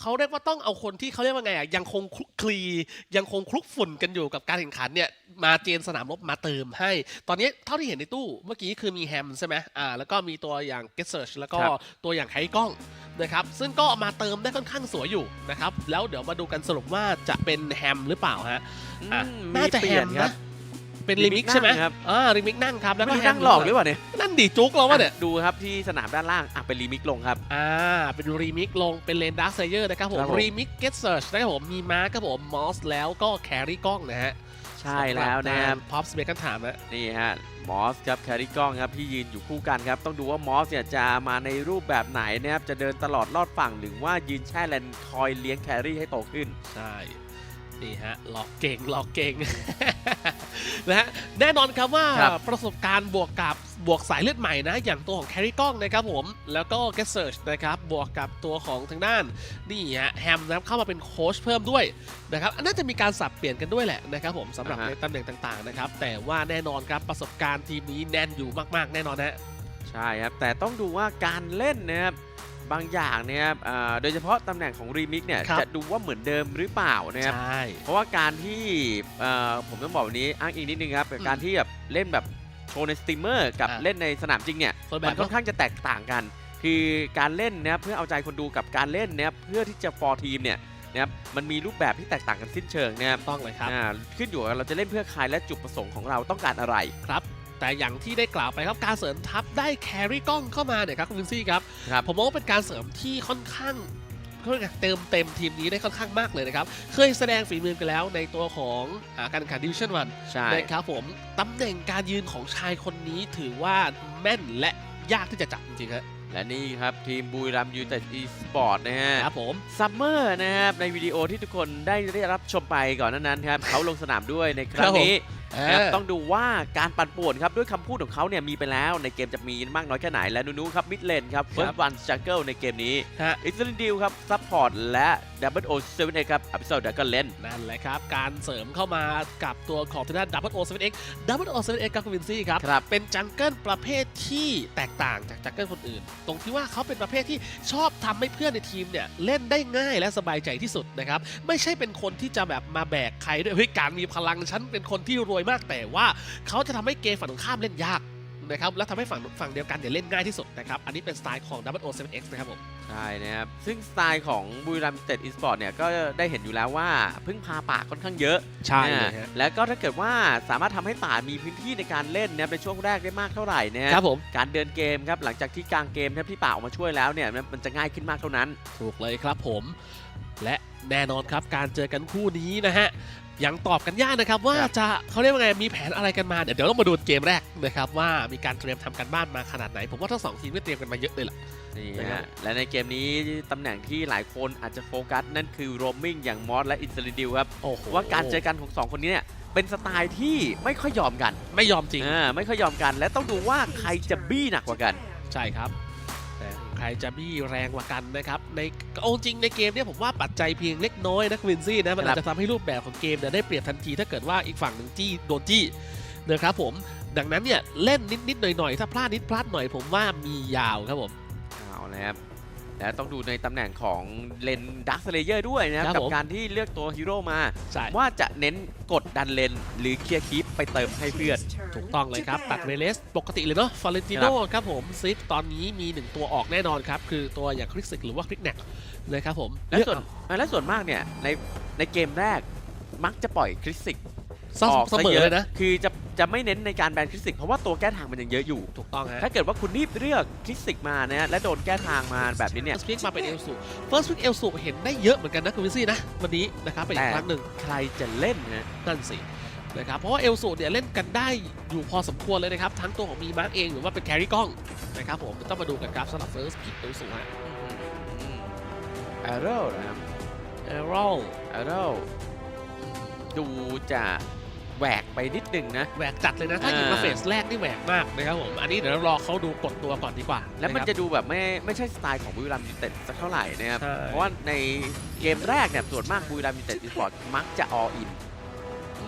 เขาเรียกว่าต้องเอาคนที่เขาเรียกว่าไงอะยังคงคลุกคลียังคงคลุกฝุ่นกันอยู่กับการแข่งขันเนี่ยมาเจนสนามรบมาเติมให้ ตอนนี้เท่าที่เห็นในตู้เมื่อกี้คือมีแฮมใช่ไหมอ่าแล้วก็มีตัวอย่าง Get Search แล้วก็ครับตัวอย่างไคกล้องนะครับซึ่งก็มาเติมได้ค่อนข้างสวยอยู่นะครับแล้วเดี๋ยวมาดูกันสรุปว่าจะเป็นแฮมหรือเปล่าฮะอะอืมน่าจะเปลี่ยแฮมครันะบ เป็นรีมิกใช่ไหม remix นั่งครับอ่ารีมิกนั่งครับแล้วก็ไม่รู้แฮมนั่งหลอกหรือเปล่าเนี่ยนั่นดีจุกเราวะเนี่ยอะดูครับที่สนามด้านล่างอะเป็นรีมิกลงครับอ่าเป็นรีมิกลงเป็นเลนดักเซเยอร์นะครับผมครับผมรีมิกเกตเซิร์ชนะครับผมมีมาร์คครับผมมอสแล้วก็แครี่กล้องนะฮะใช่แล้วนะครับพอปสเปกันถามนะนี่ฮะมอสครับแคริกล้องครับที่ยืนอยู่คู่กันครับ ต้องดูว่ามอสเนี่ยจะมาในรูปแบบไหนนะครับ จะเดินตลอดลอดฝั่งหรือว่ายืนแช่แลนคอยเลี้ยงแครี่ให้โตขึ้น ใช่ นี่ฮะหลอกเก่งหลอกเก่งนะฮะแน่นอนครับว่าครับประสบการณ์บวกกับบวกสายเลือดใหม่นะ อย่างตัวของแครี่กล้องนะครับผม แล้วก็เก t เซิร์ชนะครับบวกกับตัวของทางด้าน นี่ฮะแฮมนะครับเข้ามาเป็นโค้ชเพิ่มด้วยนะครับน่าจะมีการสับเปลี่ยนกันด้วยแหละนะครับผมสำหรับอ่าฮะในตำแหน่งต่างๆนะครับแต่ว่าแน่นอนครับประสบการณ์ทีมนี้แน่นอยู่มากๆ แน่นอนฮะใช่ครับแต่ต้องดูว่าการเล่นนะครับ บางอย่างเนะครับอ่าโดยเฉพาะตำแหน่งของรีมิกเนี่ยครับจะดูว่าเหมือนเดิมหรือเปล่านะครับใช่เพราะว่าการที่เอ่อผมต้องบอกวันนี้อ้างอิงนิดนึงครับกับอืมการที่แบบเล่นแบบโชว์ในสตรีมเมอร์กับอะเล่นในสนามจริงเนี่ยคนแบมับนค่อนข้างจะแตกต่างกัน คือการเล่นนะครับเพื่อเอาใจคนดูกับการเล่นนะครับเพื่อที่จะฟอร์ทีมเนี่ยนะครับมันมีรูปแบบที่แตกต่างกันสิ้นเชิงนะครับต้องเลยครับอ่าขึ้นอยู่กับเราจะเล่นเพื่อใครและจุดประสงค์ของเราต้องการอะไรครับ แต่อย่างที่ได้กล่าวไปครับการเสริมทัพได้แครี่กล้องเข้ามาเนี่ยครับคุณวินซี่ครับครับ ผมมองว่าเป็นการเสริมที่ค่อนข้างเขาเรียกไงเติมเต็มทีมนี้ได้ค่อนข้างมากเลยนะครับ เคยแสดงฝีมือกันแล้วในตัวของอาการแข่งขันดิวิชั่นวันใช่นะครับผมตำแหน่งการยืนของชายคนนี้ถือว่าแม่นและยากที่จะจับจริงๆครับและนี่ครับ ทีมบุรีรัมย์ยูไนเต็ดอีสปอร์ตนะฮะครับผมซัมเมอร์นะครับในวิดีโอที่ทุกคนได้ได้รับชมไปก่อนหนานั้นครับเขาลงสนามด้วยในครั้งนี้ นะครับต้องดูว่าการปั่นป่วนครับด้วยคำพูดของเขาเนี่ยมีไปแล้วในเกมจะมีมากน้อยแค่ไหนและนูนูครับมิดเลนครับเฟิร์สวันจังเกิลในเกมนี้ฮะอิสราดิลครับซัพพอร์ตและดับเบิลโอเซเว่นเอครับอภิเษกดักเกิลเลนนั่นแหละครับ การเสริมเข้ามากับตัวของทางด้าน Double O 7 X Double O 7 X ครับคุณวินซี่ครับครับ เป็นจังเกิลประเภทที่แตกต่างจากจังเกิลคนอื่น ตรงที่ว่าเขาเป็นประเภทที่ชอบทำให้เพื่อนในทีมเนี่ยเล่นได้ง่ายและสบายใจที่สุดนะครับไม่ใช่เป็นคนที่จะแบบมาแบกใครด้วยเฮ้ยการมีพลังฉันเป็นคนที่รวยมากแต่ว่าเขาจะทำให้เกมฝั่งตรงข้ามเล่นยากนะครับและทำให้ฝั่งฝั่งเดียวกันเนี่ยเล่นง่ายที่สุดนะครับ อันนี้เป็นสไตล์ของ Double O 7 X นะครับผม ใช่นะครับ ซึ่งสไตล์ของบุรีรัมย์ยูไนเต็ดอีสปอร์ตเนี่ย ก็ได้เห็นอยู่แล้วว่าพึ่งพาป่าค่อนข้างเยอะ ใช่เลยนะฮะแล้วก็ถ้าเกิดว่าสามารถทำให้ป่ามีพื้นที่ในการเล่นนะครับในช่วงแรกได้มากเท่าไหร่นะฮะครับผมการเดินเกมครับ หลังจากที่กลางเกมถ้าพี่ป่าออกมาช่วยแล้วเนี่ยมันจะง่ายขึ้นมากเท่านั้น ถูกเลยครับผม และแน่นอนครับการเจอกันคู่นี้นะฮะ ยังตอบกันยากนะครับว่าครับจะเขาเรียกว่าไงมีแผนอะไรกันมาเดี๋ยวเดี๋ยวเรามาดูเกมแรกนะครับว่ามีการเตรียมทำกันบ้านมาขนาดไหน ผมว่าทั้งสองทีมก็เตรียมกันมาเยอะเลยล่ะนี่นะครัฮะบและในเกมนี้ตำแหน่งที่หลายคนอาจจะโฟกัส นั่นคือโรมมิ่งอย่างมอสและอินซ d ดิวครับโอ้โหว่าการเจอกันของสองคนนี้เนี่ยเป็นสไตล์ที่ไม่ค่อยยอมกัน ไม่ยอมจริงอ่าไม่ค่อยยอมกัน และต้องดูว่าใครจะบี้หนักกว่ากัน ใช่ครับแต่ ใครจะบี้แรงกว่ากันนะครับ ในเอาจริงในเกมเนี่ยผมว่าปัจจัยเพียงเล็กน้อยนะควินซี่นะมันครัอาบจจะทำให้รูปแบบของเกมเนี่ยได้เปรียบทันทีถ้าเกิดว่าอีกฝั่งหนึ่งจี้โดนจี้นะครับผมดังนั้นเนี่ยเล่นนิดๆหน่อยๆถ้าพลาดนิดพลาดหน่อยผมว่ามียาวครับผมเอาเลยครับ และต้องดูในตำแหน่งของเลนดักสเลเยอร์ด้วยนะครับครับกับผม การที่เลือกตัวฮีโร่มา ใช่ว่าจะเน้นกดดันเลนหรือเคลียร์คีปไปเติมให้เพื่อน ถูกต้องเลยครับ ตัดเวเลสปกติเลยเนาะฟาเรนติโนครับผมซิกตอนนี้มี1ตัวออกแน่นอนครับ คือตัวอย่างคริกซิกหรือว่าคริกแนกเลยครับผมและส่วนและส่วนมากเนี่ยในในเกมแรกมักจะปล่อยคริสติก เสมออกเสซะมอเยเลยอะนะ คือจะจะไม่เน้นในการแบนคริสติก เพราะว่าตัวแก้ทางมันยังเยอะอยู่ ถูกต้องฮะถ้าเกิดว่าคุณรีบเลือกคริสติกมานะฮะและโดนแก้ทางมาแบบนี้เนี่ยเฟิร์สพิกมาเป็นเอลสูเฟิร์สพิกเอลสูเห็นได้เยอะเหมือนกันนะคุณวินซี่นะวันนี้นะครับเป็นอีกแต่ ครั้งหนึ่ง ใครจะเล่นนะ นั่นสินะครับเพราะว่าเอลสูเนี่ยเล่นกันได้อยู่พอสมควรเลยนะครับ ทั้งตัวของมีมาร์กเองหรือว่าเป็นแครี่กล้องนะครับผมต้องมาดูกันครับสำหรับเฟิร์สพิกเอลสูฮะแอโร่นะครับเอโรแอโร่ดูจะ แหวกไปนิดนึงนะ แหวกจัดเลยนะ ถ้าหยิบมาอ่าเฟสแรกนี่แหวกมากนะครับผม อันนี้เดี๋ยวเรารอเขาดูกดตัวก่อนดีกว่า แล้วมันครับจะดูแบบไม่ไม่ใช่สไตล์ของบุรีรัมย์ยูไนเต็ดสักเท่าไหร่นะครับใช่เพราะว่าในเกมแรกเนี่ยส่วนมากบุรีรัมย์ยูไนเต็ดอีสปอร์ตมักจะออิน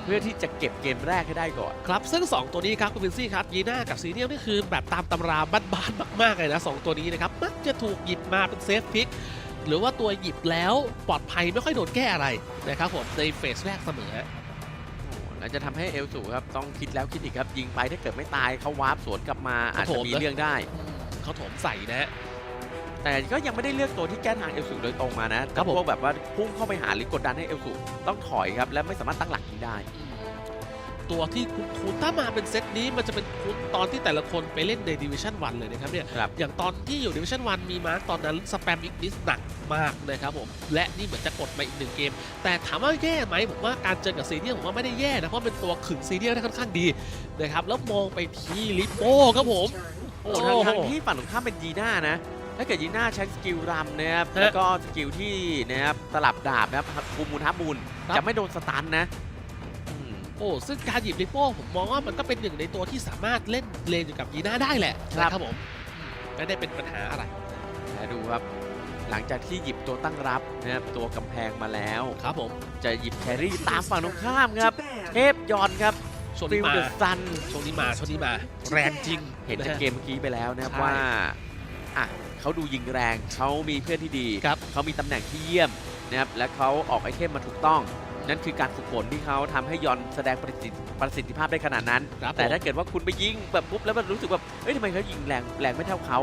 เพื่อที่จะเก็บเกมแรกให้ได้ก่อน ครับ ซึ่ง 2 ตัวนี้ครับคุณวินซี่ครับยีน่ากับซีเนียลนี่คือแบบตามตำราบ้านๆมากๆเลยนะสองตัวนี้นะครับ มักจะถูกหยิบมาเป็นเซฟพิกหรือว่าตัวหยิบแล้วปลอดภัยไม่ค่อยโดนแก้อะไรนะครับผมในเฟสแรกเสมอฮะโอ้แล้วจะทำให้เอลสูครับต้องคิดแล้วคิดอีกครับ ยิงไปถ้าเกิดไม่ตายเขาวาร์ปสวนกลับมาอาจจะมีเรื่องได้ เขาโถมใส่นะฮะแต่ก็ยังไม่ได้เลือกตัวที่แก้ทางเอลสูโดยตรงมานะครับผมพวกแบบว่าพุ่งเข้าไปหาหรือกดดันให้เอลสูต้องถอยครับและไม่สามารถตั้งหลักยิงได้ ตัวที่คุ้นๆถ้ามาเป็นเซตนี้มันจะเป็นคุ้นตอนที่แต่ละคนไปเล่นในดิวิชั่นวันเลยนะครับเนี่ยครับ อย่างตอนที่อยู่ดิวิชั่นวันมีมาร์คตอนนั้นสแปมอีกนิสหนักมากนะครับผมและนี่เหมือนจะกดมาอีกหนึ่งเกม แต่ถามว่าแย่ไหมผมว่าการเจอกับซีเนียลผมว่าไม่ได้แย่นะเพราะเป็นตัวขึงซีเนียลได้ค่อนข้างดีนะครับแล้วมองไปที่ลิปโป้ครับผม โอ้ทางทางที่ฝั่งตรงข้ามเป็นยีน่านะ ถ้าเกิดยีน่าใช้สกิลรำนะครับ ฮะแล้วก็สกิลที่นะครับสลับดาบนะครับคูมูลทับมูล ครับ จะไม่โดนสตันนะอืม โอ้ซึ่งการหยิบลิปโป้ผมมองว่ามันก็เป็นหนึ่งในตัวที่สามารถเล่นเลนอยู่กับยีน่าได้แหละครับนะครับผมอืมไม่ได้เป็นปัญหาอะไรและดูครับ หลังจากที่หยิบตัวตั้งรับนะครับตัวกำแพงมาแล้วครับผมจะหยิบแครี่ตามฝั่งตรงข้ามครับ เทพยอนครับช่วงฟินี้ลมาเดอะซันช่วงนี้มาช่วงนี้มา แรงจริง เห็นจากเกมเมื่อกี้ไปแล้วนะครับใช่ว่าอะเขาดูยิงแรงเขามีเพื่อนที่ดีครับเขามีตำแหน่งที่เยี่ยมนะครับและเขาออกไอเทมมาถูกต้อง นั่นคือการฝึกฝนที่เขาทำให้ยอนแสดงประสิทธิประสิทธิภาพได้ขนาดนั้นครับแต่ผมถ้าเกิดว่าคุณไปยิงแบบปุ๊บแล้วมันรู้สึกแบบเอ้ยทำไมเขายิงแรงแรงไม่เท่าเขา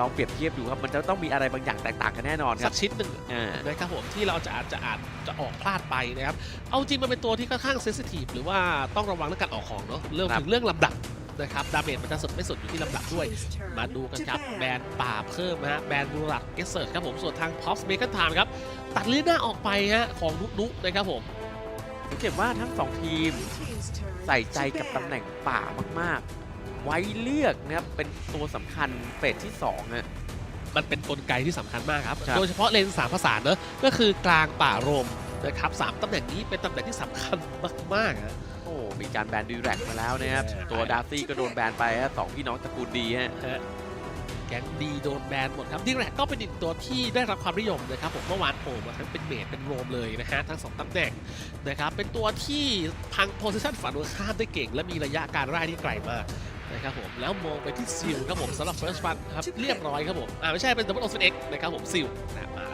ลองเปรียบเทียบดูครับมันจะต้องมีอะไรบางอย่างแตกต่างกันแน่นอนคสัรับกชิ้นหนึ่งอ่านะครับผมที่เราจะอาจจะอาจจะออกพลาดไปนะครับเอาจริงมันเป็นตัวที่ค่อนข้างเซสซิทีฟหรือว่าต้องระวังเรื่องการออกของเนาะเรื่องครับถึงเรื่องลำดับ นะครับดาเมจมันจะสุดไม่สุดอยู่ที่ลำดับด้วย มาดูกันครับแบนป่าเพิ่มนะฮะแบนบูรัดเกสเซิร์ครับผมส่วนทางพ็อปส์เมกันทามครับตัดลิ้นหน้าออกไปฮะของนุนุนะครับผมสังเกตว่าทั้งสองทีมใส่ใจกับตำแหน่งป่ามากๆ ไว้เลือกนะครับเป็นตัวสำคัญเฟสที่สองฮะมันเป็นกลไกที่สำคัญมากครับครับ โดยเฉพาะเลนสามภาษานเนอะก็คือกลางป่าโรมนะครับสามตำแหน่งนี้เป็นตำแหน่งที่สำคัญมากๆฮะโอ้ มีการแบนดีแร็กมาแล้วนะครับใช่ตัวดาร์ซี่ก็โดนแบนไปฮะสองพี่น้องตระกูลดีฮะฮะแก๊งดีโดนแบนหมดครับดิแรกก็เป็นอีกตัวที่ได้รับความนิยมนะครับผมเมื่อวานโผล่มาทั้งเป็นเมดเป็นโรมเลยนะฮะทั้งสองตำแหน่งนะครับเป็นตัวที่พังโพซิชันฝั่งตรงข้ามได้เก่ง และมีระยะการไล่ที่ไกลมากนะครับผมแล้วมองไปที่ซิลครับผมสำหรับ First One ครับเรียบร้อยครับผมอ่าไม่ใช่เป็น Double o เอ็กนะครับผมซิลนะมาแล้ว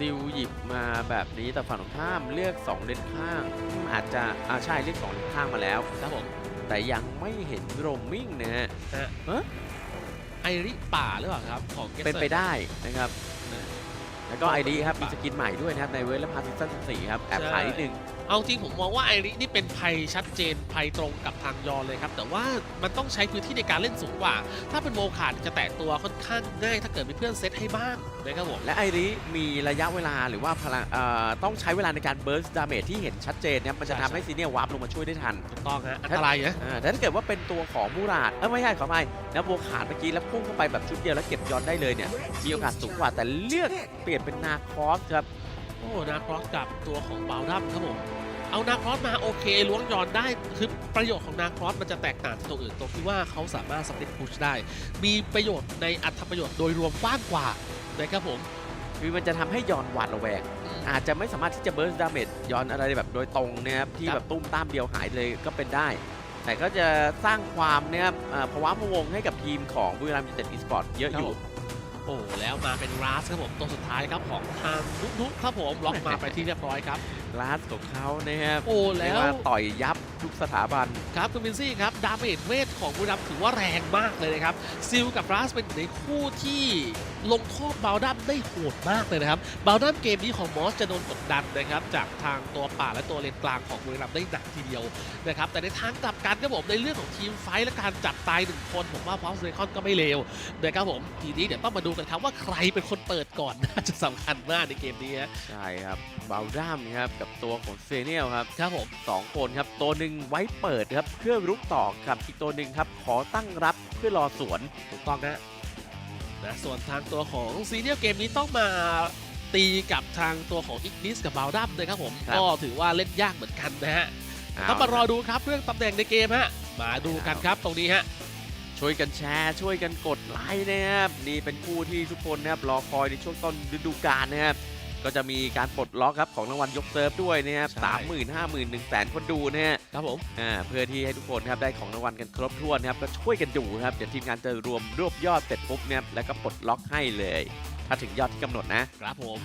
ซิลหยิบมาแบบนี้แต่ฝั่งตรงข้ามเลือก 2 เลนข้างอืมอาจจะอ่าใช่เลือก2เลนข้างมาแล้วครับผมแต่ยังไม่เห็นโรมมิ่งนะฮะไอริป่าหรือเปล่าครับ ของ Gexer เป็นไปได้นะครับเออแล้วก็ไอดีครับมีสกินใหม่ด้วยนะครับในเวลและพาร์ติซัน4ครับแอบใช่ขายนิดนึง เอาจริงผมมองว่าไอรินี่เป็นภัยชัดเจนภัยตรงกับทางยอนเลยครับแต่ว่ามันต้องใช้พื้นที่ในการเล่นสูงกว่า ถ้าเป็นโวขาดจะแตะตัวค่อนข้างง่าย ถ้าเกิดมีเพื่อนเซตให้บ้างนะครับผมและไอริมีระยะเวลาหรือว่าพลังเอ่อต้องใช้เวลาในการเบิร์สดาเมจที่เห็นชัดเจนนะครับมันจะใช่ทำให้ซีเนียร์วาร์ปลงมาช่วยได้ทันถูกต้องฮะอันตรายนะอ่าแต่ถ้าเกิดว่าเป็นตัวของมูราดเออไม่ใช่ขออภัยนะบัวขาดเมื่อกี้แล้วพุ่งเข้าไปแบบชุดเดียวแล้วเก็บย้อนได้เลยเนี่ยมีโอกาสสูงกว่าแต่เลือกเปลี่ยนเป็นนาคอสครับ โอ้นาครอสกับตัวของบาวดัมครับผมเอานาครอสมาโอเคล้วงยอนได้คือประโยชน์ของนาครอสมันจะแตกต่างจากตัวอื่นตรงที่ว่าเขาสามารถสเปซพุชได้ มีประโยชน์ในอัตประโยชน์โดยรวมกว้างกว่านะครับผมคือมันจะทำให้ย้อนหวาดระแวงอาจจะไม่สามารถที่จะเบิร์สดาเมจย้อนอะไรแบบโดยตรงนะครับที่ครับแบบตุ้มตามเดียวหายเลยก็เป็นได้ แต่ก็จะสร้างความเนี่ยครับอ่าภาวะพะวงให้กับทีมของบุรีรัมย์ยูไนเต็ดอีสปอร์ตเยอะอยู่ โอ้แล้วมาเป็นราสครับผมตัวสุดท้ายครับของทางนุนุครับผมล็อกมาไปที่เรียบร้อยครับลาสของเขานะครับโอ้เรียแล้กวว่าต่อยยับทุกสถาบันครับคุณวินซี่ครับดาเมจเวทของบุรีรัมย์ถือว่าแรงมากเลยนะครับซิลกับราสเป็นหนึ่งในคู่ที่ ลงโทษบาวดัมได้โหดมากเลยนะครับบาวดัมเกมนี้ของมอสจะโดนกดดันนะครับจากทางตัวป่าและตัวเลนกลางของบุรีรัมย์ได้หนักทีเดียวนะครับแต่ในทางกลับกันครับผมในเรื่องของทีมไฟท์และการจับตายหนึ่งคนผมว่าพอสเรคอนก็ไม่เลวนะครับผมทีนี้เดี๋ยวต้องมาดูกันครับว่าใครเป็นคนเปิดก่อนน่าจะสำคัญมากในเกมนี้ฮะใช่ครับบาลดัมครับกับตัวของเซเนียลครับครับผมสองคนครับตัวหนึ่งไว้เปิดครับเพื่อรุกต่อกับอีกตัวหนึ่งครับขอตั้งรับเพื่อรอสวนถูกต้องนะ นะส่วนทางตัวของซีเนียลเกมนี้ต้องมาตีกับทางตัวของอิกนิสกับบาวดัมนะครับผม ครับ ก็ถือว่าเล่นยากเหมือนกันนะฮะเต้องมารอดูครับเรื่องตำแหน่งในเกมฮะ มาดูกันครับตรงนี้ฮะ ช่วยกันแชร์ช่วยกันกดไลค์นะครับนี่เป็นคู่ที่ทุกคนนะครับรอคอยในช่วงต้นฤดูกาลนะครับ ก็จะมีการปลดล็อกครับของรางวัลยกเซิร์ฟด้วยนะครับใช่สามหมื่นห้าหมื่นหนึ่งแสนคนดูนะฮะครับผมอ่าเพื่อที่ให้ทุกคนครับได้ของรางวัลกันครบถ้วนนะครับก็ช่วยกันดูครับเดี๋ยวทีมงานจะรวมรวบยอดเสร็จปุ๊บเนี่ยแล้วก็ปลดล็อกให้เลย ถ้าถึงยอดที่กำหนดนะครับผม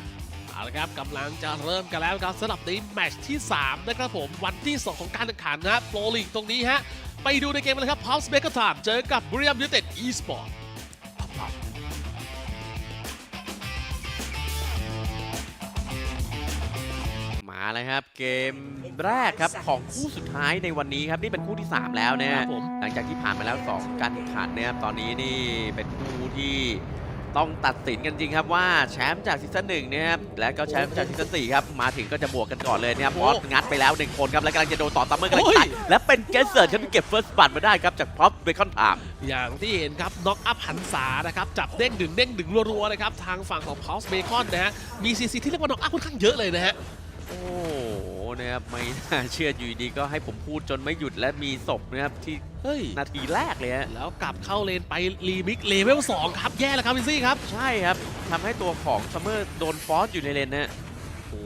เอาละครับกำลังจะเริ่มกันแล้วครับสำหรับในแมตช์ที่ 3 นะครับผม วันที่ 2 ของการแข่งขันนะโปรลีกตรงนี้ฮะ ไปดูในเกมกันเลยครับพาวส์เบเกอร์ไทม์เจอกับบุรีรัมย์ยูไนเต็ดอีสปอร์ตาเลยครับ เกมแรกครับของคู่สุดท้ายในวันนี้ครับนี่เป็นคู่ที่ 3 แล้วนะคฮะรับผมหลังจากที่ผ่านมาแล้ว 2 การแข่งขันนะครับตอนนี้นี่เป็นคู่ที่ต้องตัดสินกันจริงครับว่าแชมป์จากซีซั่นหนึ่งนะครับและก็แชมป์จากซีซั่นสี่ครับมาถึงก็จะบวกกันก่อนเลยนะครับพอสงัดไปแล้วหนึ่งคนครับและกำลังจะโดนต่อซัมเมอร์กำลังตัดและเป็นเกสเซิร์ดครับที่เก็บเฟิร์สบัตมาได้ครับจากพร็อพเบคอนไทม์อย่างที่เห็นครับน็อกอัพหันษานะครับจับเด้งดึงเด้งดึงรัวๆเลยครับทางฝั่งของพาวส์เบคอนนะฮะมีซีซีที่เรียกว่าน็อกอัพค่อนข้างเยอะเลยนะฮะ โอ้โหนะครับไม่น่าเชื่ออยู่ดีก็ให้ผมพูดจนไม่หยุดและมีศพนะครับที่เฮ้ยนาทีแรกเลยฮะแล้วกลับเข้าเลนไปรีมิกเลเวล2ครับแย่แล้วครับพี่ซี่ครับ ใช่ครับทำให้ตัวของซัมเมอร์โดนฟอสอยู่ในเลนนะโอ้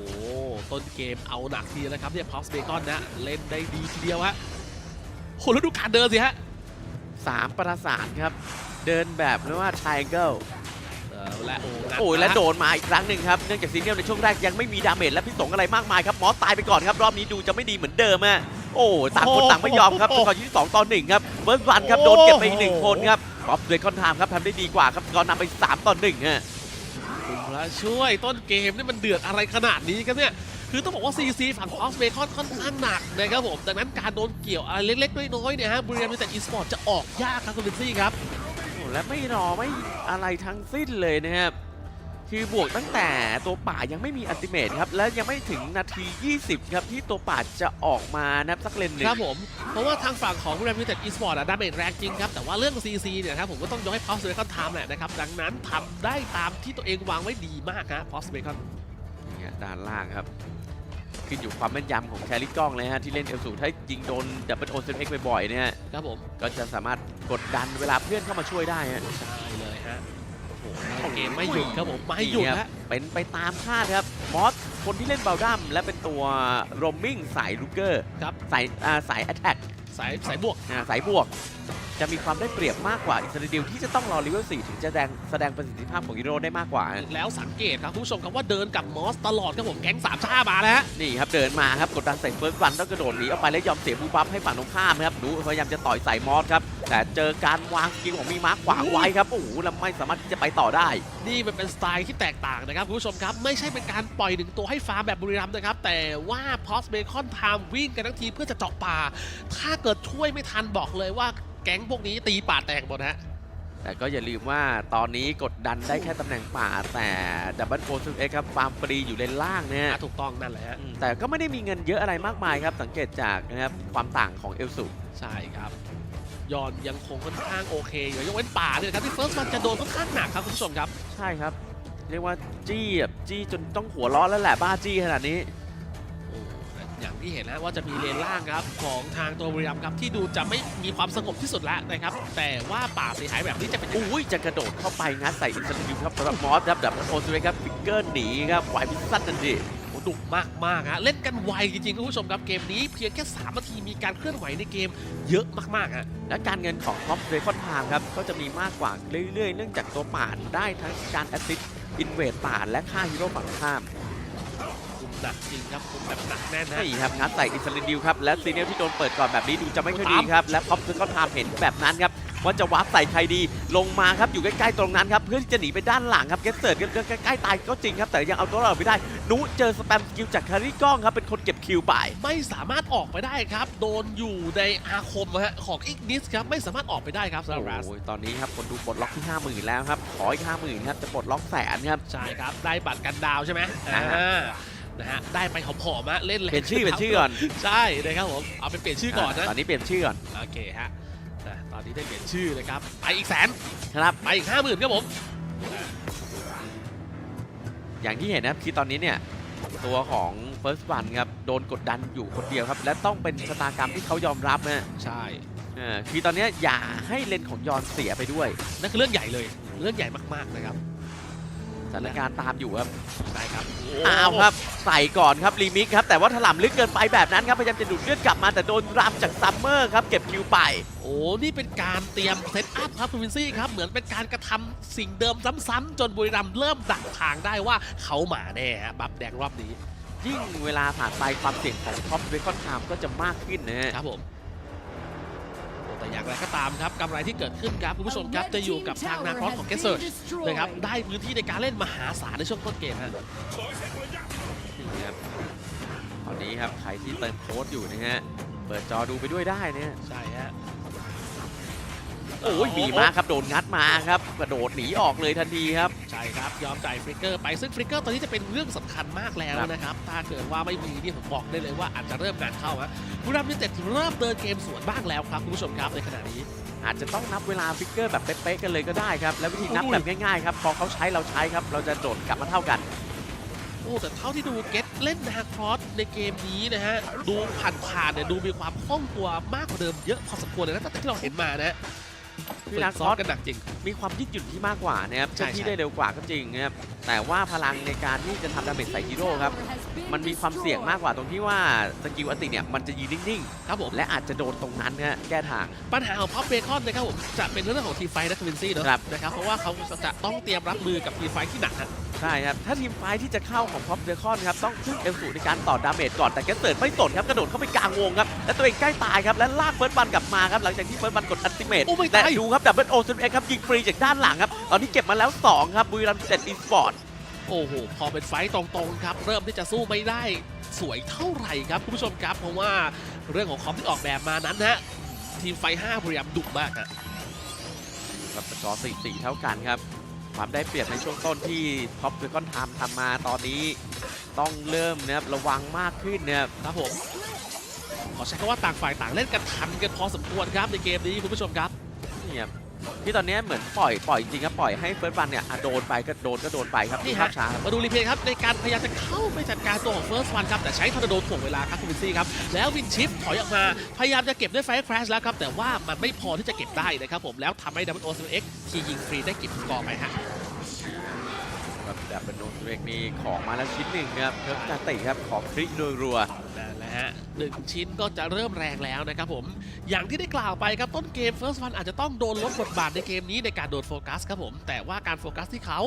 ต้นเกมเอาหนักทีนะครับเนี่ยพาวส์เบคอนนะเล่นได้ดีทีเดียวฮะโหแล้วดูการเดินสิฮะสามประสานครับ เดินแบบเรียกว่า triangle เออ และโอ้งัดโอ้ยและนะโดนมาอีกครั้งหนึ่งครับเนื่องจากซีเนียลในช่วงแรกยังไม่มีดาเมจและพิษสงอะไรมากมายครับมอสตายไปก่อนครับรอบนี้ดูจะไม่ดีเหมือนเดิมอะโอ้ต่างคนต่างไม่ยอมครับสกอร์อยู่ที่2ต่อ1ครับเฟิร์สวันครับโดนเก็บไปอีกหนึ่งคนครับป๊อปเดคอนไทม์ครับทำได้ดีกว่าครับสกอร์นำไป3ต่อ1ฮะคุณพระช่วยต้นเกมนี่มันเดือดอะไรขนาดนี้ครับเนี่ยคือต้องบอกว่า CC ฝั่งพาวส์เบคอนค่อนข้างหนักนะครับผมดังนั้นการโดนเกี่ยวอะไรเล็กๆน้อยๆเนี่ยฮะบุรีรัมย์ยูไนเต็ดอีสปอร์ตจะออกยากครับคุณลินซี่ครับโอ้ และไม่รอไม่อะไรทั้งสิ้นเลยนะครับ คือบวกตั้งแต่ตัวป่ายังไม่มีอัลติเมทครับ และยังไม่ถึงนาที 20 ครับ ที่ตัวป่าจะออกมานับสักเลนหนึ่งครับผม เพราะว่าทางฝั่งของบุรีรัมย์ยูไนเต็ดอีสปอร์ตอะดาเมจแรงจริงครับ แต่ว่าเรื่อง CC เนี่ยครับผมก็ต้องยกให้พาวส์เบคอนทำแหละนะครับ ดังนั้นทำได้ตามที่ตัวเองวางไว้ดีมากฮะพาวส์เบคอนเนี่ยด้านล่างครับขึ้นอยู่ความแม่นยำของแคริกล้องเลยฮะ ที่เล่นเอลสูถ้ายิงโดนดับเบิลโอเซนเอ็กบ่อยๆเนี่ยครับผมก็จะสามารถ กดดันเวลาเพื่อนเข้ามาช่วยได้ฮะใช่เลยฮะโอ้โหเกมไม่หยุดครับผมไม่หยุดนี่ครัฮะบเป็นไปตามคาดครับมอสคนที่เล่นเบลดัมและเป็นตัวโรมมิ่งสายลูเกอร์ครับสายอ่าสายแอตแทกสายสายบวกสายบวก จะมีความได้เปรียบมากกว่าอิสราเอลที่จะต้องรอเลเวล4ถึงจะแสดงแสดงประสิทธิภาพของฮีโร่ได้มากกว่าแล้วสังเกตครับคุณผู้ชมครับว่าเดินกับมอสตลอดครับผมแก๊งสามชามาแล้วฮะนี่ครับเดินมาครับกดดันใส่เฟิร์สวันต้องกระโดดหนีออกไปแล้วยอมเสียบูบัฟให้ฝั่งตรงข้ามครับดูพยายามจะต่อยใส่มอสครับแต่เจอการวางสกิลของมีมาร์คขวางไว้ครับโอ้โหแล้วไม่สามารถที่จะไปต่อได้ นี่มันเป็นสไตล์ที่แตกต่างนะครับคุณผู้ชมครับไม่ใช่เป็นการปล่อยหนึ่งตัวให้ฟาร์มแบบบุรีรัมย์นะครับแต่ว่าพอสเบคอนไทม์วิ่งกันทั้งทีมเพื่อจะเจาะป่า ถ้าเกิดช่วยไม่ทันบอกเลยว่า แก๊งพวกนี้ตีป่าแตกหมดฮะ แต่ก็อย่าลืมว่าตอนนี้กดดันได้แค่ตำแหน่งป่าแต่ดับเบิลโฟร์เอ็กครับฟาร์มฟรีอยู่เลนล่างเนี่ยอะถูกต้องนั่นแหละฮะ อืมแต่ก็ไม่ได้มีเงินเยอะอะไรมากมายครับ สังเกตจากนะครับความต่างของเอลสุ ใช่ครับ ยอนยังคงค่อนข้างโอเคอยู่ยกเว้นป่าเนี่ยนะครับที่เฟิร์สวันจะโดนค่อนข้างหนักครับคุณผู้ชมครับ ใช่ครับ เรียกว่าจี้แบบจี้จนต้องหัวเร้อนแล้วแหละบ้าจี้ขนาดนี้โอ้อย่างที่เห็นนะว่าจะมีเลนล่างครับของทางตัวบุรีรัมย์ครับที่ดูจะไม่มีความสงบที่สุดแล้วนะครับ แต่ว่าป่าเสียหายแบบนี้จะเป็นยังไง อุ้ยจะกระโดดเข้าไปงัดใส่อินสติวครับสำหรับมอสครับดับเบิลโฟร์ครับฟิกเกอร์หนีครับไหวพิซซันทันทีโอ้ดุมากมากๆฮะเล่นกันไวจริงๆคุณผู้ชมครับเกมนี้เพียงแค่3นาทีมีการเคลื่อนไหวในเกมเยอะมากๆฮะและการเงินของท็อปเรคอนไทม์ครับก็จะมีมากกว่าเรื่อยๆ เนื่องจากตัวป่านได้ทั้งการแอสซิสต์อินเวดป่านและค่าฮีโร่ฝั่งตรงข้ามคุม หนักจริงครับคุมแบบหนักแน่นนะ นี่ครับงัดใส่อิสราเอลครับและซีเนียลที่โดนเปิดก่อนแบบนี้ดูจะไม่ค่อยดีครับและท็อปเรคอนไทม์เห็นแบบนั้นครับว่าจะวาร์ปใส่ใครดีลงมาครับอยู่ใกล้ๆตรงนั้นครับเพื่อที่จะหนีไปด้านหลังครับเกสเซิร์ดก็ใกล้ๆตายก็จริงครับแต่ยังเอาตัวรอดไม่ได้ นุเจอสแปมสกิลจากคาริก้องครับเป็นคนเก็บคิวไป ไม่สามารถออกไปได้ครับ โดนอยู่ในอาคมฮะของอิกนิสครับไม่สามารถออกไปได้ครับสำหรับรัสโอ้ยตอนนี้ครับคนดูปลดล็อกที่ 50,000 แล้วครับขออีก 50,000 ครับจะปลดล็อกแสนครับใช่ครับได้บัตรกันดาวใช่ไหมอ่าอ่า นะฮะได้ไปหอมๆฮะเล่นเลยเปลี่ยนชื่อเป็นชื่อก่อนใช่นะครับผมเอาเป็นเปลี่ยนชื่อก่อนนะตอนนี้เปลี่ยนชื่อก่อนโอเคฮะอะตอนนี้ได้เปลี่ยนชื่อเลยครับไปอีกแสนครับไปอีกห้าหมื่นครับผมอย่างที่เห็นนะครับคือตอนนี้เนี่ยตัวของ First One ครับโดนกดดันอยู่คนเดียวครับ และต้องเป็นชะตากรรมที่เขายอมรับนะใช่เออคือตอนนี้อย่าให้เลนของยอนเสียไปด้วยนั่นคือเรื่องใหญ่เลยเรื่องใหญ่มากๆนะครับ สถานการณ์ตามอยู่ครับใช่ครับอ้าวครับใส่ก่อนครับรีมิกครับแต่ว่าถล่ำลึกเกินไปแบบนั้นครับพยายามจะดูดเลือดกลับมาแต่โดนรำจากซัมเมอร์ครับเก็บคิวไป โอ้นี่เป็นการเตรียมเซตอัพครับคุณวินซี่ครับเหมือนเป็นการกระทำสิ่งเดิมซ้ำๆจนบุรีรัมย์เริ่มดักทางได้ว่าเขามาแน่ฮะบัฟแดงรอบนี้ ยิ่งเวลาผ่านไปความเสี่ยงของท็อปเบคอนไทม์ก็จะมากขึ้นนะฮะครับผมโอ้ แต่อย่างไรก็ตามครับกำไรที่เกิดขึ้นครับคุณผู้ชมครับจะอยู่กับทางนาครอสของเกสเซิร์นะครับได้พื้นที่ในการเล่นมหาศาลในช่วงต้นเกมฮะนี่ครับตอนนี้ครับใครที่เติมโค้ดอยู่นะฮะเปิดจอดูไปด้วยได้นะฮะใช่ฮะ โอ้ยมีมากครับโดนงัดมาครับกระโดดหนีออกเลยทันทีครับใช่ครับยอมจ่ายฟลิกเกอร์ไปซึ่งฟลิกเกอร์ตอนนี้จะเป็นเรื่องสำคัญมากแล้วครับนะครับถ้าเกิดว่าไม่มีนี่ผมบอกได้เลยว่าอาจจะเริ่มงานเข้าฮะบุรีรัมย์ยูไนเต็ดเริ่มเดินเกมสวนบ้างแล้วครับคุณผู้ชมครับในขณะนี้อาจจะต้องนับเวลาฟิกเกอร์แบบเป๊ะๆกันเลยก็ได้ครับ แล้ววิธีนับแบบง่ายๆครับ พอเขาใช้เราใช้ครับ เราจะโดดกลับมาเท่ากัน โอ้แต่เท่าที่ดูเก็ตเล่นนาครอสในเกมนี้นะฮะ ดูผ่านๆเนี่ยดูมีความคล่องตัวมากกว่าเดิมเยอะพอสมควรเลยนะแต่ที่เราเห็นมานะ คือฝึกนาคซ้รออมสกันหนักจริง มีความยืดหยุ่นที่มากกว่านะครับใช่เคลื่อนที่ใช่ได้เร็วกว่าก็จริงนะครับแต่ว่าพลังในการที่จะทำดาเมจใส่ฮีโร่ครับมันมีความเสี่ยงมากกว่าตรงที่ว่าสกิลอัติเนี่ยมันจะยืนนิ่งครับผมๆและอาจจะโดนตรงนั้นนะฮะแก้ทาง ปัญหาของพ็อปเบคอนนะครับผมจะเป็นเรื่องของทีมไฟท์นะคุณวินซี่เนอะครับนะครับเพราะว่าเขาจะต้องเตรียมรับมือกับทีมไฟท์ที่หนักฮะใช่ครับถ้าทีมไฟท์ที่จะเข้าของพ็อปเดคอนครับต้องพึ่งเอลสูในการต่อดาเมจก่อนแต่แกสเซิร์ดไม่สนครับกระโดดเข้าไปกลางวงครับและตัวเองใกล้ตายครับและลากเฟิร์สบันกลับมาครับหลังจากที่เฟิร์สบันกดอัลติเมทโอ้ไม่และตายดูครับดับเบิลโอซเอ็กครับยิงฟรีจากด้านหลังครับตอนนี้เก็บมาแล้ว2ครับบุรีรัมย์ยูไนเต็ดอีสปอร์ตโอ้โหพอเป็นไฟต์ตรงๆครับเริ่มที่จะสู้ไม่ได้สวยเท่าไหร่ครับคุณผู้ชมครับเพราะว่าเรื่องของคอมที่ออกแบบมานั้นนะฮะทีมไฟท์5พยายามดุมากฮะครับสกอร์4 4เท่ากันครับความได้เปรียบในช่วงต้นที่ท็อปเดคอนทำทำมาตอนนี้ต้องเริ่มนะครับระวังมากขึ้นนะครับครับผมขอใช้คำว่าต่างฝ่ายต่างเล่นกันทันกันพอสมควรครับในเกมนี้คุณผู้ชมครับ นี่ครับที่ตอนนี้เหมือนปล่อยปล่อยจริงครับปล่อยให้เฟิร์สบันเนี่ยอะโดนไปก็โดนก็โดนไปครับนี่ดูฮะภาพช้าครับ มาดูรีเพลย์ครับในการพยายามจะเข้าไปจัดการตัวของเฟิร์สวันครับแต่ใช้ทอร์นาโดถ่วงเวลาครับคุณวินซี่ครับแล้ววินชิฟถอยออกมาพยายามจะเก็บด้วยไฟคราชแล้วครับแต่ว่ามันไม่พอที่จะเก็บได้นะครับผมแล้วทำให้ดับเบิลโอเอ็กทียิงฟรีได้เก็บสกอร์ไปฮะแบบแบบเป็นโนสเวกนี่ของมาแล้วชิ้นหนึ่งครับเพิ่มการติครับ ของคลิกรัวนั่ นแหละฮะหนึ่งชิ้นก็จะเริ่มแรงแล้วนะครับผม อย่างที่ได้กล่าวไปครับต้นเกม First One อาจจะต้องโดนลดบทบาทในเกมนี้ในการโดนโฟกัสครับผม แต่ว่าการโฟกัสที่เขา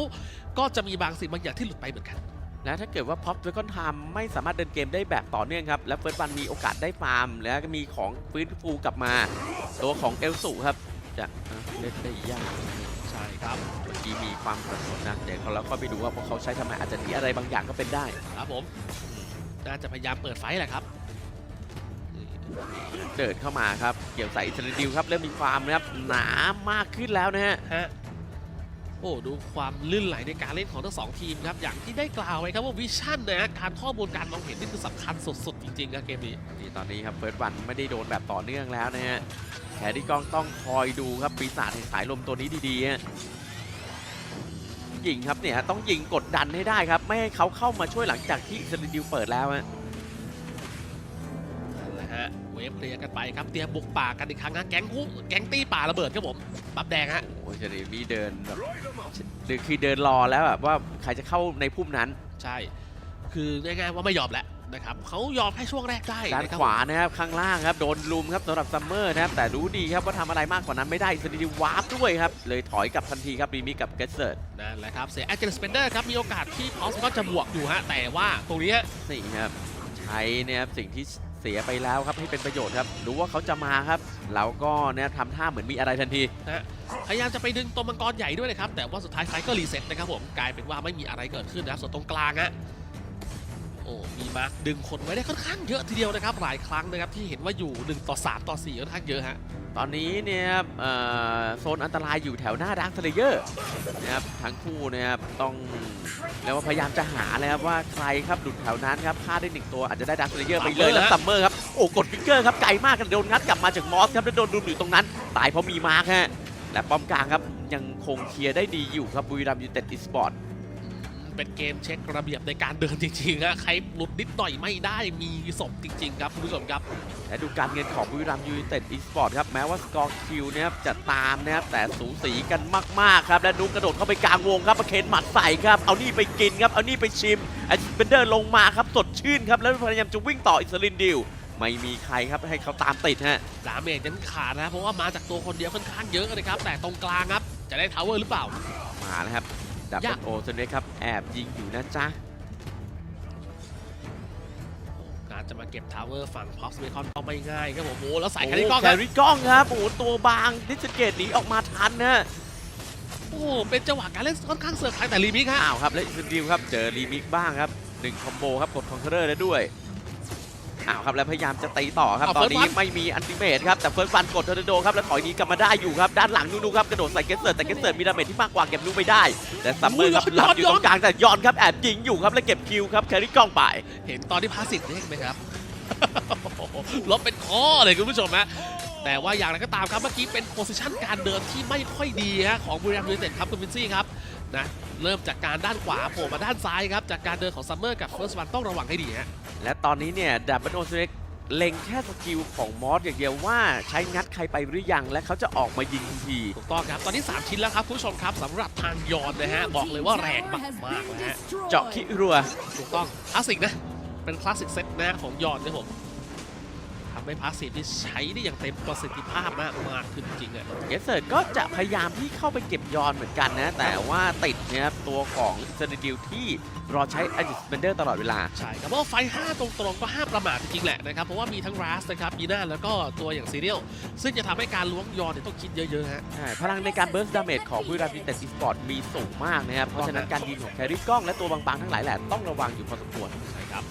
ก็จะมีบางสิ่งบางอย่างที่หลุดไปเหมือนกันๆและถ้าเกิดว่าพ็อปเวกอนไทม์ไม่สามารถเดินเกมได้แบบต่อเนื่องครับ และเฟิร์สบันมีโอกาสได้ฟาร์ม แล้วก็มีของฟื้นฟูกลับมา ตัวของเอลสุครับจะเอ่อเล่นได้ยากใช่ครับเมื่อกี้มีความสับสนนะเดี๋ยวเราก็ไปดูว่าพวกเขาใช้ทำไมอาจจะหนีอะไรบางอย่างก็เป็นได้ครับผม น่าจะพยายามเปิดไฟท์แหละครับเดินเข้ามาครับ เกี่ยวใส่อิสราดิวครับเริ่มมีความนะครับหนามากขึ้นแล้วนะฮะฮะโอ้ดูความลื่นไหลในการเล่นของทั้งสองทีมครับอย่างที่ได้กล่าวไว้ครับว่าวิชั่นนะฮะการข้อมูลการมองเห็นนี่คือสำคัญสุดๆจริงๆครับเกมนี้นี่ตอนนี้ครับเฟิร์สวันไม่ได้โดนแบบต่อเนื่องแล้วนะฮะแคดี้กล้องต้องคอยดูครับปีศาจแห่งสายลมตัวนี้ดีๆฮะ ยิงครับเนี่ยต้องยิงกดดันให้ได้ครับ ไม่ให้เขาเข้ามาช่วยหลังจากที่อิสราดิวเปิดแล้วฮะนั่นแหละฮะเวฟเคลียร์กันไปครับเตรียมบุกป่ากันอีกครั้งนะแก๊งคุแก๊งตีป่าระเบิดครับผมบับแดงฮะโอ้ยอิสราดิวนี่เดินแบบหรือคือเดินรอแล้วแบบว่าใครจะเข้าในพุ่มนั้น ใช่ คือง่ายๆว่าไม่ยอมแล้ว นะครับเขายอมแค่ช่วงแรกได้ด้านนะครับขวานะครับข้างล่างครับโดนลุมครับสำหรับซัมเมอร์นะครับแต่รู้ดีครับว่าทำอะไรมากกว่านั้นไม่ได้อิสราดิววาร์ปด้วยครับ เลยถอยกลับทันทีครับรีมิกกับเกสเซิร์ดนั่นแหละครับเสียแอคเจนสเปนเดอร์ครับมีโอกาสที่พอสก็จะบวกอยู่ฮะแต่ว่าตรงนี้ฮะนี่ครับใช้เนี่ยครับสิ่งที่เสียไปแล้วครับให้เป็นประโยชน์ครับรู้ว่าเขาจะมาครับแล้วก็เนี่ยทำท่าเหมือนมีอะไรทันทีพยายามจะไปดึงตัวมังกรใหญ่ด้วยนะครับแต่ว่าสุดท้ายไฟก็รีเซ็ตนะครับผมกลายเป็นว่าไม่มีอะไรเกิดขึ้นนะครับส่วนตรงกลางฮะโอ้มีมาร์คดึงคนไว้ได้ค่อนข้างเยอะทีเดียวนะครับหลายครั้งนะครับที่เห็นว่าอยู่ 1 ต่อ 3 ต่อ 4ค่อนข้างเยอะฮะตอนนี้เนี่ยครับเอ่อโซนอันตรายอยู่แถวหน้าดักสเลเยอร์นะครับทั้งคู่นะครับต้องเรียกว่าพยายามจะหาเลยครับว่าใครครับหลุดแถวนั้นครับฆ่าได้หนึ่งตัวอาจจะได้ดักสเลเยอร์ไปเลยแล้วซัมเมอร์ครับโอ้กดฟิกเกอร์ครับไกลมากกันโดนงัดกลับมาจากมอสครับแล้วโดนรุมอยู่ตรงนั้น ตายเพราะมีมาร์คฮะและป้อมกลางครับยังคงเคลียร์ได้ดีอยู่ครับบุรีรัมย์ยูไนเต็ดอีสปอร์ต เป็นเป็นเกมเช็คระเบียบในการเดินจริงๆฮะใครหลุดนิดหน่อยไม่ได้มีศพจริง ๆ ครับคุณผู้ชมครับและดูการเงินของบุรีรัมย์ยูไนเต็ดอีสปอร์ตครับ แม้ว่าสกอร์คิวนะครับจะตามนะครับ แต่สูสีกันมาก ๆ ครับ และนุกกระโดดเข้าไปกลางวงครับมาเคนหมัดใส่ครับ เอานี่ไปกินครับ เอานี่ไปชิมไอสเปนเดอร์ลงมาครับ สดชื่นครับ แล้วพยายามจะวิ่งต่ออิสลินดิวไม่มีใครครับให้เขาตามติดฮะดาเมจยังขาดนะเพราะว่ามาจากตัวคนเดียวค่อนข้างเยอะนะครับแต่ตรงกลางครับจะได้ทาวเวอร์หรือเปล่ามาแล้วครับ ดับเบิยาลกโอเซนเวครับ แอบยิงอยู่นะจ๊ะการจะมาเก็บทาวเวอร์ฝั่งพ็อกซ์เบคอนก็ไม่ง่ายครับผมโอ้แล้วใส่โอ้คันนี้กล้องแคครับริกล้องครับโอ้โหตัวบางดิสเกตหนีออกมาทันนะโอ้เป็นจังหวะการเล่นค่อนข้างเซอร์ไพรส์แต่รีมิกฮะอ้าวครับและอิสติลครับเจอรีมิกบ้างครับหนึ่งคอมโบครับกดคอนเทอร์ได้ด้วย อ้าวครับแล้วพยายามจะตีต่อครับเอาตอนนี้ First One ไม่มีอันติเมทครับ แต่เฟิร์สฟันกดเทอร์นาโดครับ แล้วถอยหนีกลับมาได้อยู่ครับ ด้านหลังนูๆครับ กระโดดใส่เกสเซิร์ตแต่เกสเซิร์ตมีดาเมจที่มากกว่าเก็บนูไปได้ แต่ซัมเมอร์ครับอุ้ยหลับอยู่ย้อนตรงกลางแต่ยอนครับแอบยิงอยู่ครับแล้วเก็บคิวครับแคริกล้องไป เห็นตอนที่พาสสิทธิ์เด้งไหมครับลบเป็นข้อเลยคุณผู้ชมฮะแต่ว่าอย่างไรก็ตามครับเมื่อกี้เป็นโพสิชันการเดินที่ไม่ค่อยดีฮะของบุรีรัมย์ยูไนเต็ดครับคุณวินซี่ครับ นะเริ่มจากการด้านขวาโผล่มาด้านซ้ายครับ จากการเดินของซัมเมอร์กับเฟิร์สวันต้องระวังให้ดีฮะและตอนนี้เนี่ยดับเบิลโอเซเล็กเล็งแค่สกิลของมอสอย่างเดียวว่าใช้งัดใครไปหรือยัง และเขาจะออกมายิงทันทีถูกต้องครับ ตอนนี้ 3 ชิ้นแล้วครับคุณผู้ชมครับสำหรับทางยอนนะฮะ บอกเลยว่าแรงมากๆนะฮะ เจาะขี้รัว ถูกต้องคลาสสิกนะ เป็นคลาสสิกเซตนะฮะของยอนนะครับผม ทำให้พาสซีฟที่ใช้ได้อย่างเต็มประสิทธิภาพมากมากขึ้นจริงๆอะเกสเซิร์ตก็จะพยายามที่เข้าไปเก็บยอนเหมือนกันนะ แต่ว่าติดเนี่ยครับตัวของเซนดิลที่รอใช้อ d ดิสเบนเดอร์ตลอดเวลา ใช่ครับเพราะว่าไฟล์5ตรงๆ ก็ห้ามประมาทจริงๆแหละนะครับ เพราะว่ามีทั้งราสนะครับยีน่าแล้วก็ตัวอย่างซีเรียล ซึ่งจะทำให้การล้วงยอนเนี่ยต้องคิดเยอะๆฮะใช่พลังในการเบิร์สดาเมจของบุรีรัมย์ยูไนเต็ดอีสปอร์ตมีสูงมากนะครับเพราะฉะนั้นการยิงของแคริกล้องและตัวบางๆทั้งหลายแหละต้องระวังอยู่พอสมควรใช่ครับ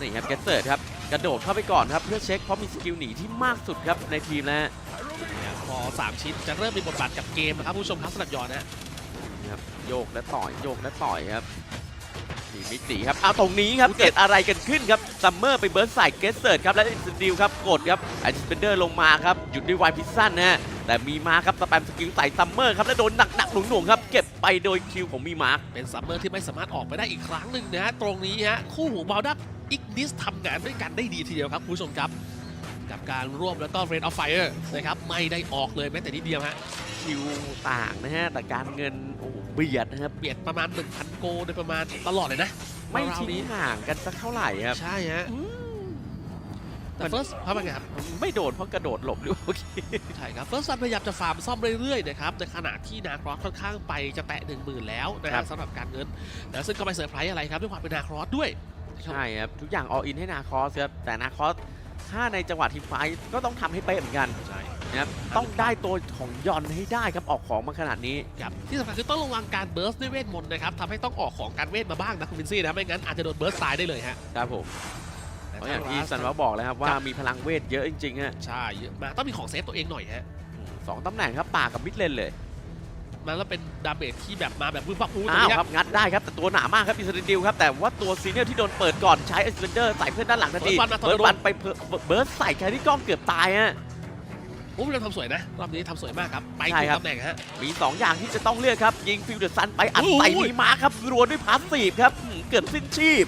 นี่ครับเกสเซิร์ตครับกระโดดเข้าไปก่อนครับเพื่อเช็คเพราะมีสกิลหนีที่มากสุดครับในทีมแล้วเนี่ยพอ3ชิ้นจะเริ่มมีบทบาทกับเกมนะครับผู้ชมครับสำหรับยอนนะนะครับโยกและต่อยโยกและต่อยครับ มีมิติครับเอาตรงนี้ครับเกิดอะไรกันขึ้นครับซัมเมอร์ไปเบิร์ดใส่เกสเซิร์ตครับและสติลครับกดครับไอสเปนเดอร์ลงมาครับหยุดด้วยไวพิซซันนะฮะแต่มีมาครับสแปมสกิลใส่ซัมเมอร์ครับและโดนหนักๆหน่วงๆครับเก็บไปโดยคิวของมีมาร์คเป็นซัมเมอร์ที่ไม่สามารถออกไปได้อีกครั้งหนึ่งนะฮะตรงนี้ฮะคู่หูบาวดักอิกดิสทำงานด้วยกันได้ดีทีเดียวครับคุณผู้ชมครับ กับการร่วมแล้วก็เรนออฟไฟเออร์นะครับไม่ได้ออกเลยแม้แต่นิดเดียวฮะคิวต่างนะฮะแต่การเงินโอ้โหเบียดนะครับเบียดประมาณ 1,000 โกโดยประมาณตลอดเลยนะไม่ราวๆทิ้นี้งห่างกันสักเท่าไหร่ครับ ใช่ฮะแต่เฟิร์สทำยังไงครับไม่โดนเพราะกระโดดหลบหรือว่าโอเคใช่ครับเฟิร์สซันพยายามจะฟาร์มซ่อมเรื่อยๆนะครับในขณะที่นาครอสค่อนข้างไปจะแตะ1 0,000 แล้วนะคครัรับบสำหรับการเงินแต่ซึ่งก็ไม่เซอร์ไพรส์อะไรครับด้วยความเป็นนาครอสด้วย ใช่ครับ ทุกอย่างอออินให้นาคอสครับแต่นาคอส ถ้าในจังหวะทีมไฟท์ก็ต้องทำให้เป๊ะเหมือนกันใช่ นะครับต้องได้ตัวของยอนให้ได้ครับออกของมาขนาดนี้ ครับที่สำคัญคือต้องระวังการเบิร์สด้วยเวทมนต์นะครับทำให้ต้องออกของการเวทมาบ้างนะคุณวินซี่นะไม่งั้นอาจจะโดนเบิร์สตายได้เลยฮะครับผมแต่เพราะถ้อย่างที่รัสซันวาบอกเลยครับว่าครับมีพลังเวทเยอะจริงๆฮะใช่เยอะมากต้องมีของเซฟตัวเองหน่อยฮะอืมสองตำแหน่งครับป่ากับมิดเลนเลย มันแล้วเป็นดาเมจที่แบบมาแบบวืบวับวูบตรงอ้าวนี้ครับงัดได้ครับแต่ตัวหนามากครับอิสราเอลครับแต่ว่าตัวซีเนียลที่โดนเปิดก่อนใช้เอสเ n นเดอร์ใส่เพื่อนด้านหลังทันทีเบิร์ดวันมาตอนเบิร์ดโดวันนไปเพิ่มเบิร์ดใส่แครี่กล้องเกือบตายฮะโอ้เราทำสวยนะรอบนี้ทำสวยมากครับ ไปใช่ถูกครับตำแหน่งฮะ มี 2 อย่างที่จะต้องเลือกครับ ยิงฟิลเดอร์ซันไปอัดใส่อุ้ยมีมาครับรัวด้วยพาสซีฟครับอืมเกือบสิ้นชีพ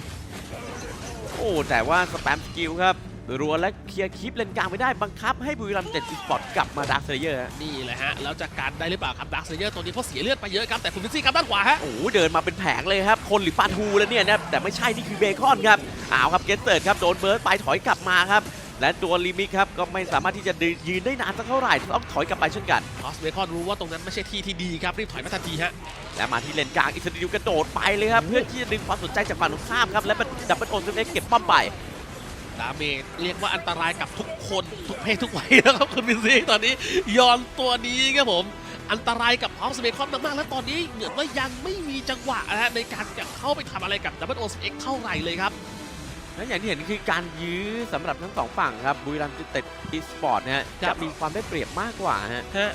โอ้ แต่ว่าสแปมสกิลครับ รัวและเคลียร์คลิปเลนกลางไม่ได้บังคับให้บุรีรัมย์เจ็ดอีสปอร์ตกลับมาดาร์คเซเยอร์ฮะนี่แหละฮะ แล้วจะการได้หรือเปล่าครับดักเซเยอร์ตัวนี้เพราะเสียเลือดไปเยอะครับ แต่คุณวินซี่ครับด้านขวาฮะ โอ้โหเดินมาเป็นแผงเลยครับ คนหรือปลาทูแล้วเนี่ยนะแต่ไม่ใช่นี่คือเบคอนครับอ้าวครับเกสเติร์ดครับโดนเบิร์ดไปถอยกลับมาครับและตัวลิมิกครับก็ไม่สามารถที่จะยืนได้นานสักเท่าไหร่ต้องถอยกลับไปเช่นกันคอสเบคอนรู้ว่าตรงนั้นไม่ใช่ที่ที่ดีครับรีบถอยมาทันทีฮะและมาที่เลนกลางอิสราเอลกระโดดไปเลยครับเพื่อที่จะดึงความสนใจจากฝั่งตรงข้ามครับและเป็นดับเบิลโอนเอ็กเก็บป้อมไป ดาเมจเรียกว่าอันตรายกับทุกคนทุกเพศทุกวัยนะครับคุณวินซี่ตอนนี้ยอนตัวนี้ครับผม อันตรายกับคอสเบคอนมากๆแล้วตอนนี้เหมือนว่ายังไม่มีจังหวะนะฮะในการจะเข้าไปทำอะไรกับดับเบิลโอเอ็กเท่าไหร่เลยครับและอย่างที่เห็นคือการยื้อสำหรับทั้งสองฝั่งครับบุรีรัมย์ยูไนเต็ดอีสปอร์ตนะฮะครัจะบมีความได้เปรียบมากกว่าฮะฮะ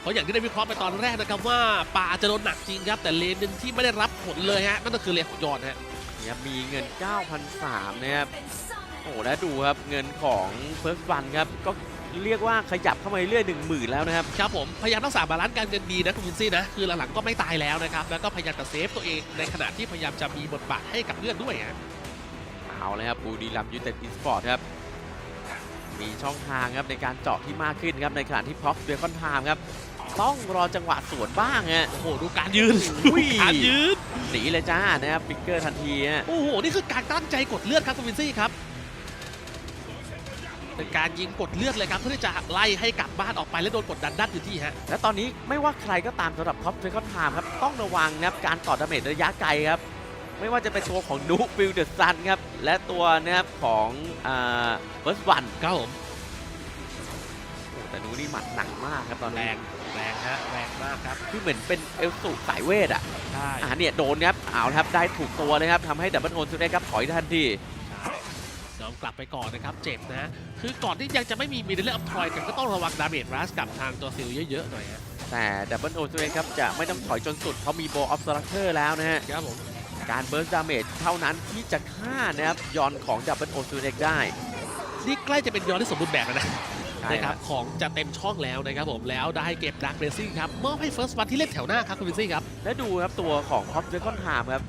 เพราะอย่างที่ได้วิเคราะห์ไปตอนแรกนะครับว่าป่าจะโดนหนักจริงครับ แต่เลนหนึ่งที่ไม่ได้รับผลเลยฮะนั่นก็คือเลนของยอนฮะเนี่ยมีเงิน 9,003นะครับโอ้และดูครับเงินของเฟิร์สวันครับก็เรียกว่าขยับเข้ามาเรื่อยๆหนึ่งหมื่นแล้วนะครับ ครับผม พยายามรักษาบาลานซ์การเงินดีนะคุณวินซี่นะ คือหลังๆก็ไม่ตายแล้วนะครับ แล้วก็พยายามจะเซฟตัวเองในขณะที่พยายามจะมีบทบาทให้กับเพื่อนด้วยฮะเอาเลยครับบูดีลัมยูเต็ดอีสปอร์ตครับ มีช่องทางครับในการเจาะที่มากขึ้นครับในขณะที่พร็อพเบคอนไทม์ครับต้องรอจังหวะสวนบ้างฮะโอ้โห ดูการยืนอุ้ดูยการยืนหนีเลยจ้านะครับปิกเกอร์ทันทีฮะโอ้โห นี่คือการตั้งใจกดเลือดครับคุณวินซี่ครับ เป็นการยิงกดเลือดเลยครับ เพื่อที่จะไล่ให้กลับบ้านออกไปและโดนกดดันด้านอยู่ที่ฮะ และตอนนี้ไม่ว่าใครก็ตามสำหรับท็อปเบคอนไทม์ครับต้องระวังนะครับการต่อดาเมจระยะไกลครับ ไม่ว่าจะเป็นตัวของนูฟิลเดอร์ซันครับ และตัวนะครับของเฟิร์สวันครับผมแต่นูนี่หมัดหนักมากครับตอนแรแรกงแรงฮะแรงมากครับคือเหมือนเป็นเอลสูสายเวทอะใช่อ่าเนี่ยโดนครับเอาละครับได้ถูกตัวเลยครับทำให้ดับเบิลโอนซูเนครับถอยทันที ยอมกลับไปก่อนนะครับเจ็บนะคือก่อนที่ยังจะไม่มีมีเดลเลอร์อัพทรอยกันก็ต้องระวังดาเมจรัสกับทางตัวซิลเยอะๆหน่อยฮะแต่ดับเบิลโอนซูเนครับจะไม่ต้องถอยจนสุดเขามีโบออฟสตรัคเตอร์แล้วนะฮะครับผมการเบิร์สดาเมจเท่านั้นที่จะฆ่านะครับยอนของดับเบิลโอนซูเนได้ นี่ใกล้จะเป็นยอนที่สมบูรณ์แบบแล้วนะใช่นะคครัรับบของจะเต็มช่องแล้วนะครับผมแล้วได้เก็บดักเรซิ่งครับมอบให้เฟิร์สวันที่เล่นแถวหน้าครับคุณวินซี่ครับและดูครับตัวของพอปเจคอนไทม์ครับ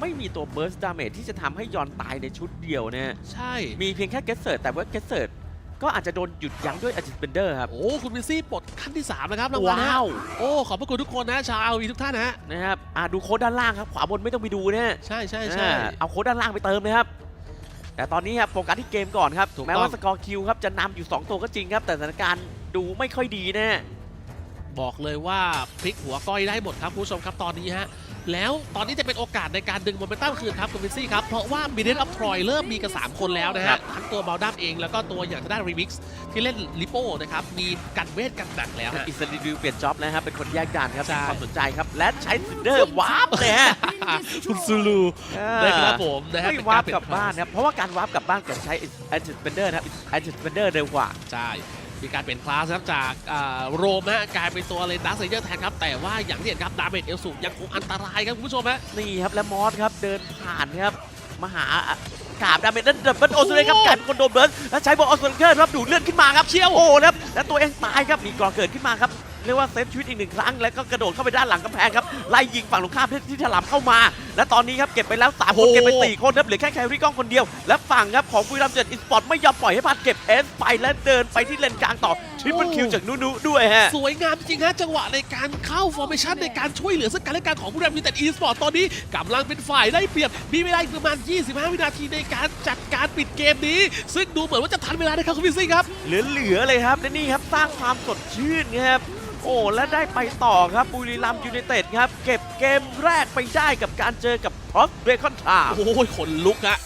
ไม่มีตัวเบิร์สดาเมจที่จะทำให้ยอนตายในชุดเดียวนะฮะใช่ มีเพียงแค่เกสเซิร์แต่ว่าเกสเซิร์ก็อาจจะโดนหยุดยั้งด้วยอ g จิสเปนเดอร์ครับ โอ้ คุณวินซี่ปลดขั้นที่ 3 นะครับรางวัลนะว้าว โอ้ ขอบพระคุณทุกคนนะ ชาวอาวีทุกท่านนะฮะนะครับอ่าดูโค้ดด้านล่างครับ ขวาบนไม่ต้องไปดูนะฮะใช่ใช่ใช่อ่าเอาโค้ดด้านล่างไปเติมเลยครับ แต่ตอนนี้ครับโฟกัสที่เกมก่อนครับถูกต้องแม้ว่าสกอร์คิวครับจะนำอยู่ 2 ตัวก็จริงครับ แต่สถานการณ์ดูไม่ค่อยดีนะฮะบอกเลยว่าพลิกหัวก้อยได้หมดครับคุณผู้ชมครับตอนนี้ฮะ แล้วตอนนี้จะเป็นโอกาสในการดึงโมเมนตัมคืนครับคุณวินซี่ครับ เพราะว่ามิเดนอัพทรอยเริ่มมีกัน 3 คนแล้วนะครัฮะบทั้งตัวบาลดัมเองแล้วก็ตัวอย่างทางด้านรีมิกซ์ที่เล่นลิโป้นะครับ มีกันเวทกันหนักแล้วฮะ อิสราเอลเปลี่ยนจ็อบแล้วครับ เป็นคนแยกกันครับใช่ มีความสนใจครับ และใช้ซินเดอร์วาร์ปเลยฮะ คุณซูลูนะครับผมนะฮะไม่เป็นวาร์ปเปลี่กยลับนบ้านนะครับ เพราะว่าการวาร์ปกลับบ้านกับใช้แอนจิสเปนเดอร์นะครับแอนจิสเปนเดอร์เร็วกว่า ใช่ มีการเปลี่ยนคลาสครับจากอ่าโรมฮะกลายเป็นตัวเลนดัสเซเยอร์แทนครับ แต่ว่าอย่างที่เห็นครับดาเมจเอลสูงยังคงอันตรายครับคุณผู้ชมฮะนี่ครับและมอสครับเดินผ่านครับมาหากราบดาเมจนั้นดับเบิลโอซูเลครับโอ้กลายเป็นคนโดนเบิร์นแล้วใช้บอลออสเซนเกอร์ครับดูดเลือดขึ้นมาครับเชี่ยวโอ้ครับและตัวเองตายครับมีกรอเกิดขึ้นมาครับ เรียกว่าเซฟชีวิตอีกหนึ่งครั้ง แล้วก็กระโดดเข้าไปด้านหลังกำแพงครับไล่ยิงฝั่งตรงข้ามที่ถลำเข้ามา และตอนนี้ครับเก็บไปแล้วสามคนโอ้เก็บไปสี่คนครับเหลือแค่แครี่กล้องคนเดียว และฝั่งครับของบุรีรัมย์เจ็ดอีสปอร์ตไม่ยอมปล่อยให้พัดเก็บเอสไปและเดินไปที่เลนกลางต่อทริปเปิลคิวจากนูนูด้วยฮะสวยงามจริงๆฮะจังหวะในการเข้าฟอร์เมชันในการช่วยเหลือซึ่งกันและกันของผู้นำยูแต่อีสปอร์ตตอนนี้กำลังเป็นฝ่ายได้เปรียบมีเวลาอีกประมาณ 25 วินาทีในการจัดการปิดเกมนี้ ซึ่งดูเหมือนว่าจะทันเวลานะครับคุณวินซี่ครับเหลือๆเลยครับและนี่ครับสร้างความสดชื่นครับ โอ้และได้ไปต่อครับบุรีรัมย์ยูไนเต็ดครับ เก็บเกมแรกไปได้กับการเจอกับพร็อพเบคอนทาโอ้ยขนลุกฮะ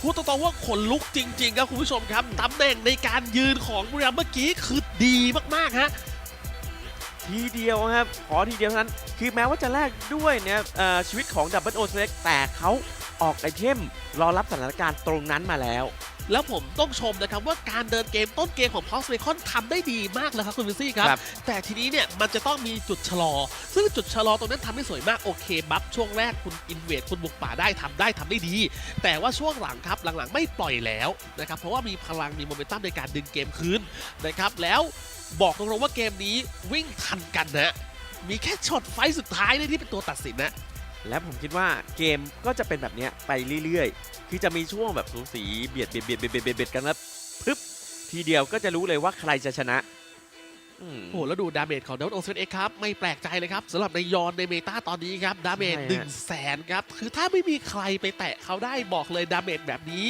พูดตรงๆว่าขนลุกจริง ๆ ครับคุณผู้ชมครับตำแหน่งในการยืนของบุรีรัมย์เมื่อกี้คือดีมากๆฮะทีเดียวครับขอทีเดียวเท่านั้น คือแม้ว่าจะแลกด้วยเนี่ยเอ่อชีวิตของดับเบิลโอเซ็กแต่เขาออกไอเทมรอรับสถานการณ์ตรงนั้นมาแล้ว แล้วผมต้องชมนะครับว่าการเดินเกมต้นเกมของพอสเบคอนทำได้ดีมากแล้วครับคุณวินซี่ครับรบแต่ทีนี้เนี่ยมันจะต้องมีจุดชะลอ ซึ่งจุดชะลอตรงนั้นทำได้สวยมากโอเคบัฟช่วงแรกคุณอินเวดคุณบุกป่าได้ทำได้ทำได้ดี แต่ว่าช่วงหลังครับหลังๆ ไม่ปล่อยแล้วนะครับเพราะว่ามีพลังมีโมเมนตัมในการดึงเกมคืนนะครับแล้วบอกตรงๆว่าเกมนี้วิ่งทันกันนะมีแค่ช็อตไฟสุดท้ายเลยที่เป็นตัวตัดสินนะและผมคิดว่าเกมก็จะเป็นแบบนี้ไปเรื่อย ๆคือจะมีช่วงแบบสูสีเบียดเบียดเบียดเบียดเบียดเบียดกันแล้วปึ๊บทีเดียวก็จะรู้เลยว่าใครจะชนะอืม โอ้โหแล้วดูดาเมจของดาวโอเซนเอ็กครับ ไม่แปลกใจเลยครับสำหรับในยอนในเมตาตอนนี้ครับ ดาเมจใช่ฮะหนึ่งแสนครับ คือถ้าไม่มีใครไปแตะเขาได้บอกเลยดาเมจแบบนี้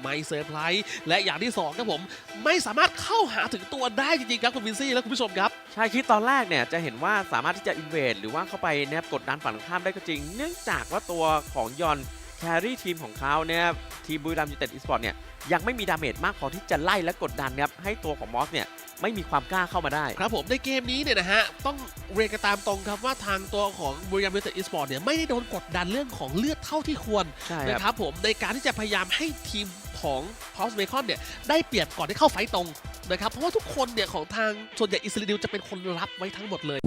ไม่เซอร์ไพรส์และอย่างที่สองครับผม ไม่สามารถเข้าหาถึงตัวได้จริงๆครับ คุณวินซี่และคุณผู้ชมครับ ใช่คือตอนแรกเนี่ยจะเห็นว่าสามารถที่จะอินเวดหรือว่าเข้าไปนะครับกดดันฝั่งตรงข้ามได้ก็จริง เนื่องจากว่าตัวของยอน แครี่ทีมของเขาเนี่ยทีมบุรีรัมย์ยูไนเต็ดอีสปอร์ตเนี่ยยังไม่มีดาเมจมากพอที่จะไล่และกดดันครับให้ตัวของมอสเนี่ยไม่มีความกล้าเข้ามาได้ ครับผมในเกมนี้เนี่ยนะฮะ ต้องเรียนกันตามตรงครับว่าทางตัวของบริยามเบเตอร์อีสปอร์ตเนี่ยไม่ได้โดนกดดันเรื่องของเลือดเท่าที่ควรใช่นะครับผมในการที่จะพยายามให้ทีมของพอสเบคอนเนี่ยได้เปรียบก่อนที่เข้าไฟต์ตรงนะครับเพราะว่าทุกคนเนี่ยของทางส่วนใหญ่อิสราเอลจะเป็นคนรับไว้ทั้งหมดเลย